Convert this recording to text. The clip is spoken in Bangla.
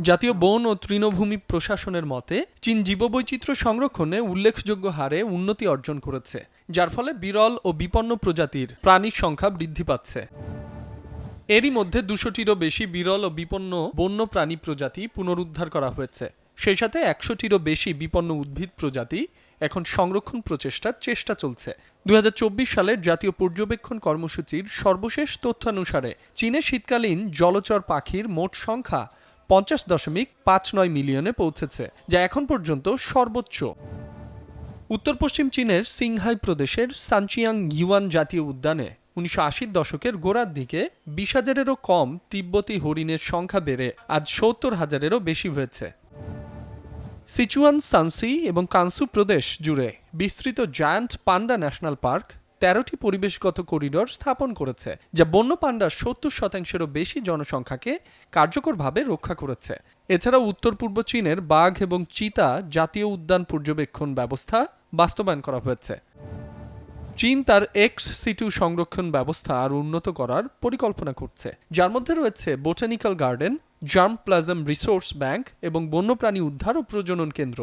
জাতীয় বন ও তৃণভূমি প্রশাসনের মতে, চীন জীববৈচিত্র্য সংরক্ষণে উল্লেখযোগ্য হারে উন্নতি অর্জন করেছে, যার ফলে বিরল ও বিপন্ন প্রজাতির প্রাণীর সংখ্যা বৃদ্ধি পাচ্ছে। এরই মধ্যে দুশোটিরও বেশি বিরল ও বিপন্ন বন্য প্রাণী প্রজাতি পুনরুদ্ধার করা হয়েছে। সেই সাথে একশোটিরও বেশি বিপন্ন উদ্ভিদ প্রজাতি এখন সংরক্ষণ প্রচেষ্টার চেষ্টা চলছে। দু হাজার চব্বিশ সালের জাতীয় পর্যবেক্ষণ কর্মসূচির সর্বশেষ তথ্যানুসারে চীনে শীতকালীন জলচর পাখির মোট সংখ্যা পঞ্চাশ দশমিক পাঁচ নয় মিলিয়নে পৌঁছেছে, যা এখন পর্যন্ত সর্বোচ্চ। উত্তর পশ্চিম চীনের সিংহাই প্রদেশের সানচিয়াং ইউয়ান জাতীয় উদ্যানে উনিশশো আশির দশকের গোড়ার দিকে বিশ হাজারেরও কম তিব্বতী হরিণের সংখ্যা বেড়ে আজ সত্তর হাজারেরও বেশি হয়েছে। সিচুয়ান সানসি এবং কানসু প্রদেশ জুড়ে বিস্তৃত জায়ান্ট পান্ডা ন্যাশনাল পার্ক তেরোটি পরিবেশগত করিডোর স্থাপন করেছে, যা বন্য পান্ডার সত্তর শতাংশেরও বেশি জনসংখ্যাকে কার্যকরভাবে রক্ষা করেছে। এছাড়াও উত্তর পূর্ব চীনের বাঘ এবং চিতা জাতীয় উদ্যান পর্যবেক্ষণ ব্যবস্থা বাস্তবায়ন করা হয়েছে। চীন তার এক্স সিটু সংরক্ষণ ব্যবস্থা আর উন্নত করার পরিকল্পনা করছে। যার মধ্যে রয়েছে botanical garden, germplasm resource bank এবং বন্যপ্রাণী উদ্ধার ও প্রজনন কেন্দ্র।